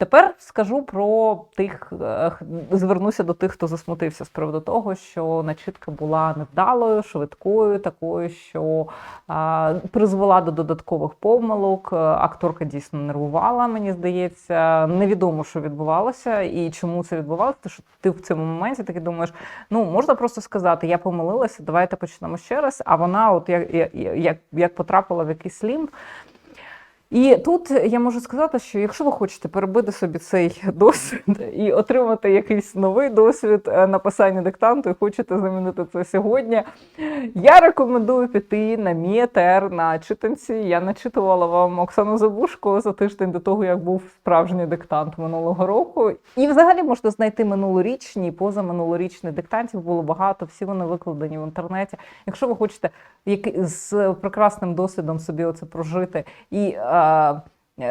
Тепер скажу про тих, звернуся до тих, хто засмутився з приводу того, що начитка була невдалою, швидкою, такою, що призвела до додаткових помилок. Акторка дійсно нервувала, мені здається. Невідомо, що відбувалося і чому це відбувалося. Тому що ти в цьому моменті таки думаєш, ну можна просто сказати, я помилилася, давайте почнемо ще раз. А вона, от як, як, як потрапила в якийсь лімб. І тут я можу сказати, що якщо ви хочете перебити собі цей досвід і отримати якийсь новий досвід е, написання диктанту, і хочете замінити це сьогодні, я рекомендую піти на Мієтер на читанці. Я начитувала вам Оксану Забушко за тиждень до того, як був справжній диктант минулого року. І взагалі можна знайти минулорічні, і позаминулорічні диктантів було багато. Всі вони викладені в інтернеті. Якщо ви хочете з прекрасним досвідом собі оце прожити і е,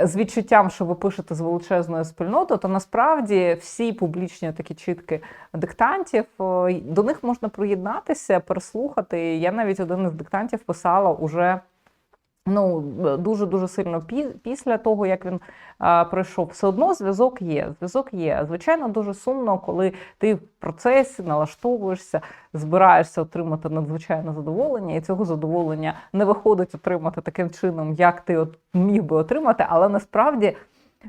з відчуттям, що ви пишете з величезною спільнотою, то насправді всі публічні такі чітки диктантів е, до них можна приєднатися, переслухати. Я навіть один із диктантів писала уже. Ну, дуже дуже сильно пі- після того, як він а, пройшов, все одно зв'язок є. Зв'язок є. Звичайно, дуже сумно, коли ти в процесі налаштовуєшся, збираєшся отримати надзвичайне задоволення, і цього задоволення не виходить отримати таким чином, як ти от міг би отримати. Але насправді,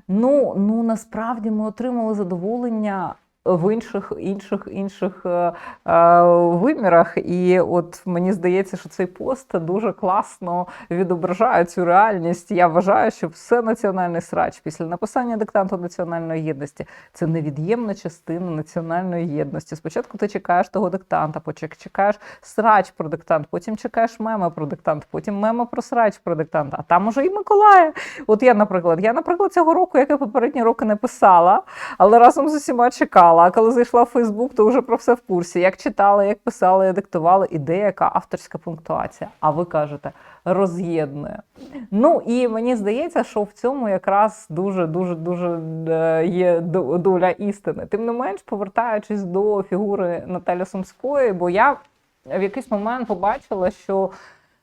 ну, ну насправді ми отримали задоволення. В інших інших інших е, е, вимірах, і от мені здається, що цей пост дуже класно відображає цю реальність. Я вважаю, що все національний срач після написання диктанту національної єдності це невід'ємна частина національної єдності. Спочатку ти чекаєш того диктанта, потім чекаєш срач про диктант, потім чекаєш меми про диктант, потім меми про срач про диктант. А там уже і Миколая. От я, наприклад, я, наприклад, цього року, як і попередні роки, не писала, але разом з усіма чекала. А коли зайшла в Фейсбук, то вже про все в курсі. Як читала, як писала, як диктувала, і деяка авторська пунктуація. А ви кажете, роз'єднує. Ну і мені здається, що в цьому якраз дуже дуже дуже е, є доля істини. Тим не менш, повертаючись до фігури Наталі Сумської, бо я в якийсь момент побачила, що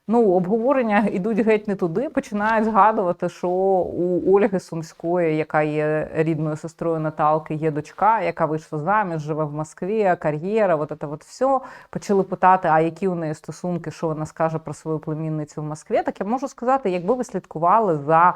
ну, обговорення йдуть геть не туди, починають згадувати, що у Ольги Сумської, яка є рідною сестрою Наталки, є дочка, яка вийшла заміж, живе в Москві, кар'єра, от це от все. Почали питати, а які у неї стосунки, що вона скаже про свою племінницю в Москві. Так я можу сказати, якби ви слідкували за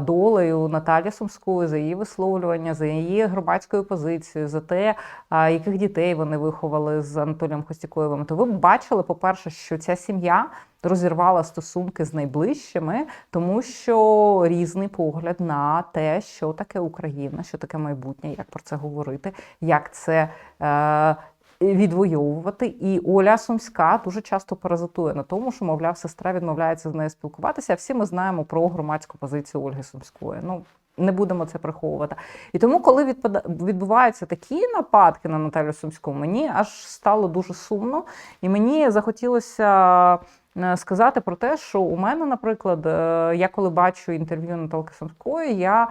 долею Наталі Сумської, за її висловлювання, за її громадською позицією, за те, яких дітей вони виховали з Анатолієм Хостякоєвим, то ви бачили, по-перше, що ця сім'я розірвала стосунки з найближчими, тому що різний погляд на те, що таке Україна, що таке майбутнє, як про це говорити, як це. Е- Відвоювати, і Оля Сумська дуже часто паразитує на тому, що, мовляв, сестра відмовляється з нею спілкуватися. Всі ми знаємо про громадську позицію Ольги Сумської. Ну не будемо це приховувати. І тому, коли відбуваються такі нападки на Наталю Сумську, мені аж стало дуже сумно, і мені захотілося е, сказати про те, що у мене, наприклад, е, я коли бачу інтерв'ю Наталки Сумської, я.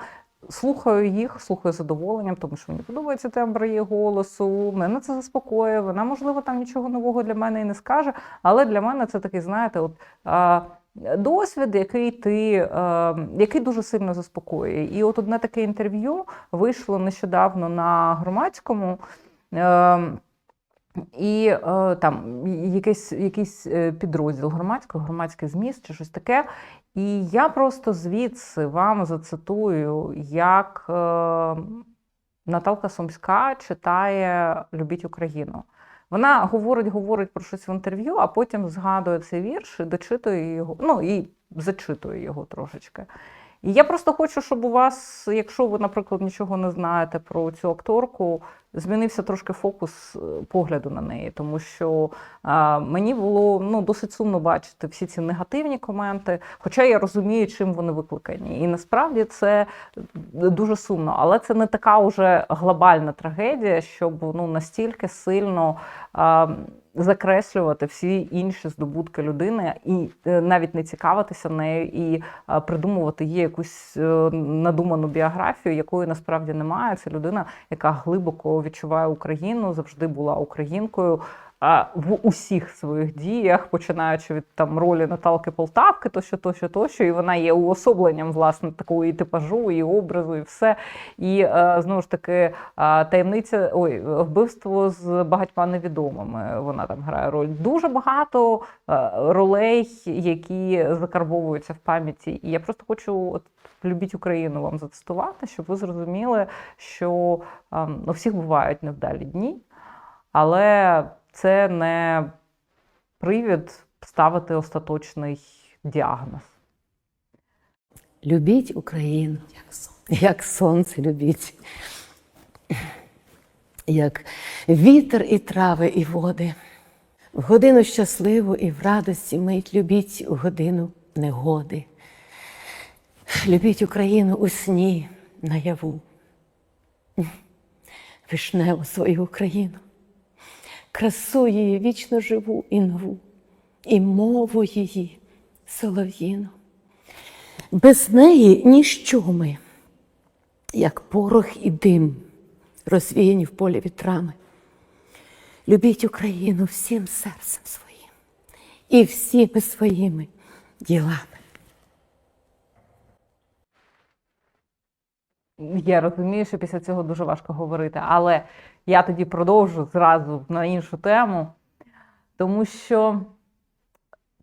Слухаю їх, слухаю з задоволенням, тому що мені подобається тембр її голосу. Мене це заспокоює. Вона, можливо, там нічого нового для мене і не скаже, але для мене це такий, знаєте, от. А, Досвід, який ти який дуже сильно заспокоює. І от одне таке інтерв'ю вийшло нещодавно на громадському. Е, і е, там якийсь, якийсь е, підрозділ громадського, громадський зміст чи щось таке. І я просто звідси вам зацитую, як е, Наталка Сумська читає Любіть Україну. Вона говорить, говорить про щось в інтерв'ю, а потім згадує цей вірш і дочитує його, ну і зачитує його трошечки. І я просто хочу, щоб у вас, якщо ви, наприклад, нічого не знаєте про цю акторку, змінився трошки фокус е, погляду на неї, тому що мені було ну, досить сумно бачити всі ці негативні коменти, хоча я розумію, чим вони викликані. І насправді це дуже сумно, але це не така вже глобальна трагедія, щоб ну, настільки сильно. Закреслювати всі інші здобутки людини і е, навіть не цікавитися нею, і е, придумувати їй якусь е, надуману біографію, якої насправді немає. Це людина, яка глибоко відчуває Україну, завжди була українкою. В усіх своїх діях, починаючи від там ролі Наталки Полтавки, тощо, тощо, тощо, і вона є уособленням власне такого і типажу, і образу, і все. І е, знову ж таки, е, таємниця, ой, вбивство з багатьма невідомими. Вона там грає роль. Дуже багато е, ролей, які закарбовуються в пам'яті. І я просто хочу от, любіть Україну вам зацитувати, щоб ви зрозуміли, що е, у всіх бувають невдалі дні, але це не привід ставити остаточний діагноз. Любіть Україну, як сонце любіть, як вітер і трави, і води. В годину щасливу і в радості мить любіть у годину негоди. Любіть Україну у сні наяву. Вишневу свою Україну, красу її вічно живу і нову, і мову її солов'їну. Без неї ніщо ми, як порох і дим, розвіяні в полі вітрами. Любіть Україну всім серцем своїм і всіми своїми ділами. Я розумію, що після цього дуже важко говорити, але я тоді продовжу зразу на іншу тему, тому що,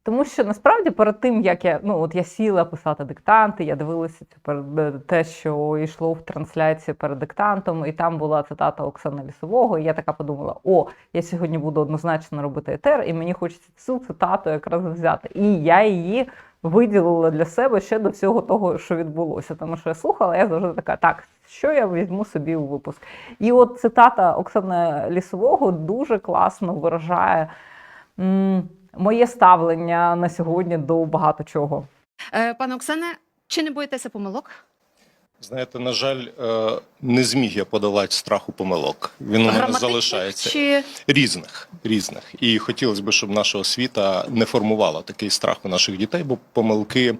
тому що насправді перед тим, як я, ну, от я сіла писати диктанти, я дивилася те, що йшло в трансляції перед диктантом, і там була цитата Оксани Лісового, і я така подумала: о, я сьогодні буду однозначно робити етер, і мені хочеться цю цитату якраз взяти. І я її виділила для себе ще до всього того, що відбулося. Тому що я слухала, я завжди така, так, що я візьму собі у випуск. І от цитата Оксани Лісового дуже класно виражає моє ставлення на сьогодні до багато чого. Е, Пане Оксане, чи не боїтеся помилок? Знаєте, на жаль, е, не зміг я подолати страху помилок. Він у мене залишається чи різних, різних. І хотілося б, щоб наша освіта не формувала такий страх у наших дітей, бо помилки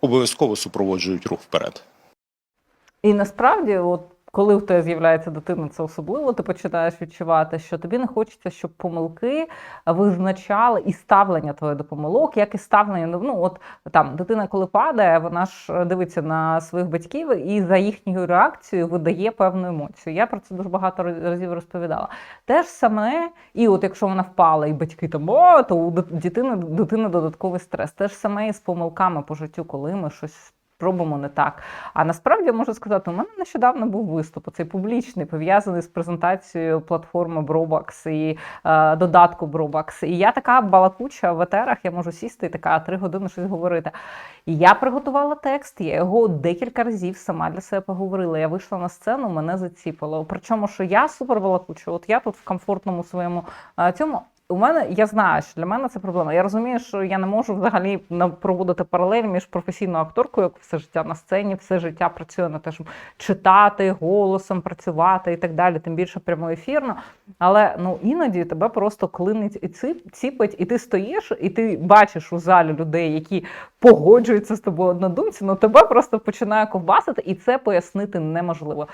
обов'язково супроводжують рух вперед. І насправді, от коли в тебе з'являється дитина, це особливо, ти починаєш відчувати, що тобі не хочеться, щоб помилки визначали і ставлення твоє до помилок, як і ставлення. Ну от там дитина, коли падає, вона ж дивиться на своїх батьків і за їхньою реакцією видає певну емоцію. Я про це дуже багато разів розповідала. Те ж саме, і от якщо вона впала, і батьки там о, то у дитини, дитини додатковий стрес. Те ж саме і з помилками по життю, коли ми щось. Робимо не так. А насправді я можу сказати, у мене нещодавно був виступ, цей публічний, пов'язаний з презентацією платформи Brobox і е, додатку Brobox. І я така балакуча в етерах, я можу сісти і така три години щось говорити. І я приготувала текст, я його декілька разів сама для себе поговорила. Я вийшла на сцену, мене заціпило. Причому, що я супер балакуча, от я тут в комфортному своєму е, цьому. У мене я знаю, що для мене це проблема. Я розумію, що я не можу взагалі проводити паралель між професійною акторкою, яка все життя на сцені, все життя працює на те, щоб читати голосом, працювати і так далі, тим більше прямоефірно. Але ну іноді тебе просто клинить і ціпить, і ти стоїш, і ти бачиш у залі людей, які погоджуються з тобою однодумці, ну тебе просто починає ковбасити, і це пояснити неможливо.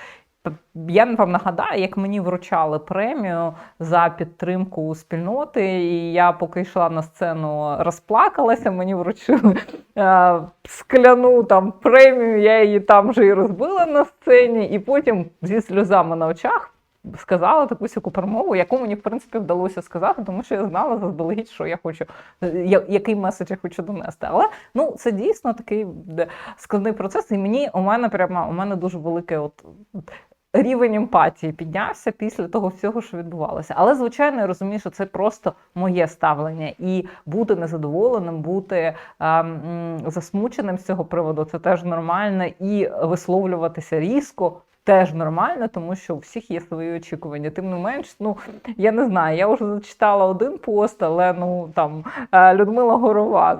Я вам нагадаю, як мені вручали премію за підтримку спільноти, і я поки йшла на сцену, розплакалася, мені вручили е, скляну там премію, я її там вже і розбила на сцені, і потім зі сльозами на очах. Сказала таку сяку промову, яку мені в принципі вдалося сказати, тому що я знала заздалегідь, що я хочу, який меседж я хочу донести. Але ну це дійсно такий складний процес, і мені у мене прямо у мене дуже велике от рівень емпатії піднявся після того всього, що відбувалося. Але звичайно, я розумію, що це просто моє ставлення, і бути незадоволеним, бути ем, засмученим з цього приводу це теж нормально, і висловлюватися різко. Теж нормально, тому що у всіх є свої очікування. Тим не менш, ну я не знаю, я вже зачитала один пост, але ну там е, Людмила Горова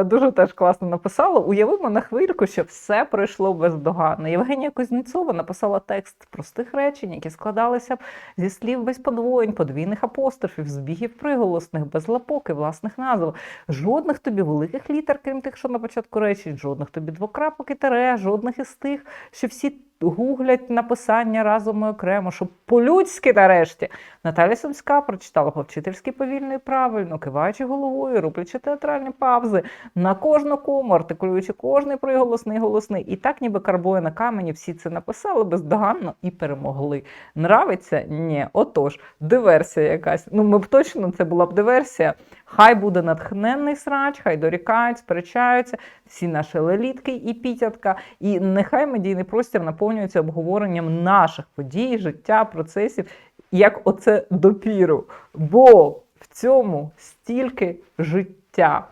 е, дуже теж класно написала. Уявимо на хвильку, що все пройшло бездоганно. Євгенія Кузнєцова написала текст простих речень, які складалися б зі слів без подвоєнь, подвійних апострофів, збігів приголосних, без лапок і власних назв. Жодних тобі великих літер, крім тих, що на початку речень, жодних тобі двокрапок і тере, жодних із тих, що всі гуглять написання разом і окремо, щоб по-людськи нарешті. Наталя Сумська прочитала по-вчительськи повільно і правильно, киваючи головою, роблячи театральні павзи на кожну кому, артикулюючи кожний приголосний голосний. І так, ніби карбує на камені, всі це написали бездоганно і перемогли. Нравиться? Ні. Отож, диверсія якась. Ну, ми б точно це була б диверсія. Хай буде натхненний срач, хай дорікають, сперечаються, всі наші лелітки і пітятка. І нехай медійний простір наповнюється обговоренням наших подій, життя, процесів, як оце допіру. Бо в цьому стільки життя.